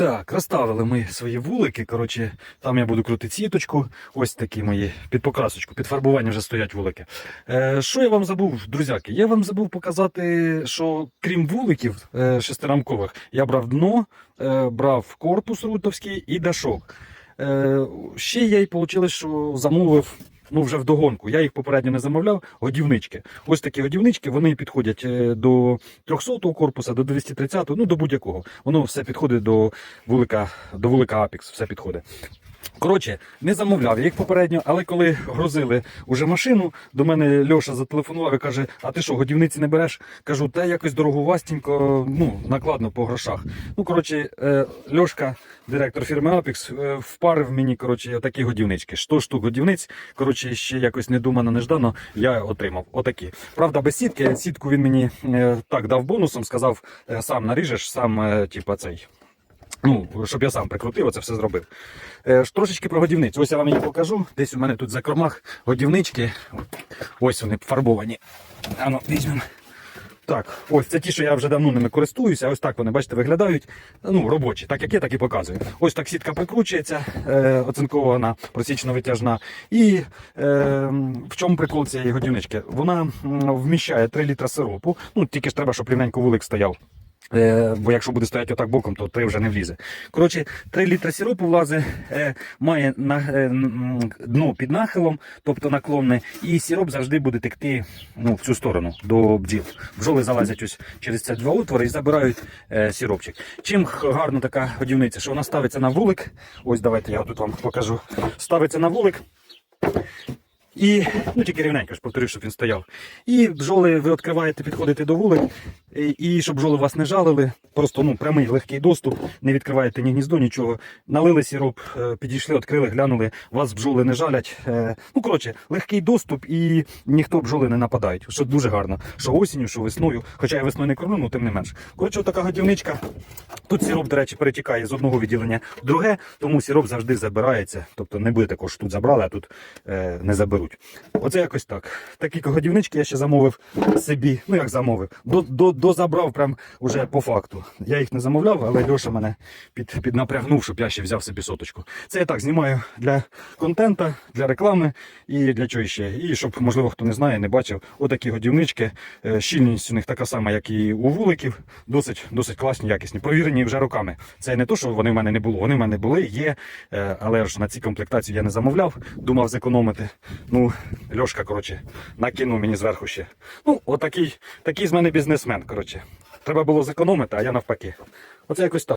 Так, розставили ми свої вулики. Коротше, там я буду крутити сіточку. Ось такі мої під покрасочку, під фарбування вже стоять вулики. Е, що я вам забув, друзяки? Я вам забув показати, що крім вуликів е, шестирамкових, я брав дно, е, брав корпус рутовський і дашок. Е, ще я й вийшло, що замовив. Ну, вже вдогонку. Я їх попередньо не замовляв. Годівнички. Ось такі годівнички, вони підходять е, до 300-го корпуса, до 230-го, ну до будь-якого. Воно все підходить до вулика, до вулика Апікс, все підходить. Коротше, не замовляв я їх попередньо, але коли грузили уже машину, до мене Льоша зателефонував і каже: А ти що, годівниці не береш? Кажу, та якось дорогувастенько, ну, накладно по грошах. Ну, коротше, е, Льошка, директор фірми Apex, е, впарив мені коротше, такі годівнички. 100 штук годівниць. Коротше, ще якось недумано, неждано я отримав. Отакі. Правда, без сітки. Сітку він мені е, так дав бонусом, сказав, сам наріжеш, сам, типа, цей. Ну, щоб я сам прикрутив, оце все зробив. Е, трошечки про годівницю. Ось я вам її покажу. Десь у мене тут за кормах годівнички. Ось вони фарбовані. Ану, візьмемо. Так, ось це ті, що я вже давно ними користуюся. Ось так вони, бачите, виглядають. Ну, робочі, так як є, так і показую. Ось так сітка прикручується, е, оцинкована, просічно витяжна. І е, в чому прикол цієї годівнички? Вона вміщає 3 літра сиропу. Ну, тільки ж треба, щоб рівненько вулик стояв. Е, бо якщо буде стояти отак боком, то три вже не влізе. Коротше, 3 літра сиропу влазе, е, має на, е, дно під нахилом, тобто наклонне, і сироп завжди буде текти ну, в цю сторону до бджіл. Бджоли залазять ось через ці два отвори і забирають сиропчик. Чим гарна така годівниця, що вона ставиться на вулик. Ось давайте я тут вам покажу. Ставиться на вулик. І ну тільки рівненько ж повторю, щоб він стояв. І бджоли ви відкриваєте, підходите до вулик, і, і щоб бджоли вас не жалили, просто ну прямий легкий доступ, не відкриваєте ні гніздо, нічого. Налили сироп, е, підійшли, відкрили, глянули, вас бджоли не жалять. Е, Ну коротше, легкий доступ і ніхто бджоли не нападають. Що дуже гарно. Що осінню, що весною. Хоча я весною не кормив, ну тим не менш. Коротше, така годівничка. Тут сироп, до речі, перетікає з одного відділення в друге, тому сироп завжди забирається. Тобто не буде такого, що тут забрали, а тут е, не заберуть. Оце якось так. Такі годівнички я ще замовив собі. Ну як замовив, до, до, дозабрав прям уже по факту. Я їх не замовляв, але Льоша мене під, піднапрягнув, щоб я ще взяв собі соточку. Це я так знімаю для контента, для реклами і для чого ще. І щоб, можливо, хто не знає, не бачив, отакі годівнички. Е, Щільність у них така сама, як і у вуликів. Досить, досить класні, якісні. Провірені вже роками. Це не то, що вони в мене не було. Вони в мене були, є. е, Але ж на ці комплектації я не замовляв, думав зекономити. Ну, Льошка, коротше, накинув мені зверху ще. Ну, отакий такий з мене бізнесмен, коротше. Треба було зекономити, а я навпаки. Оце якось так.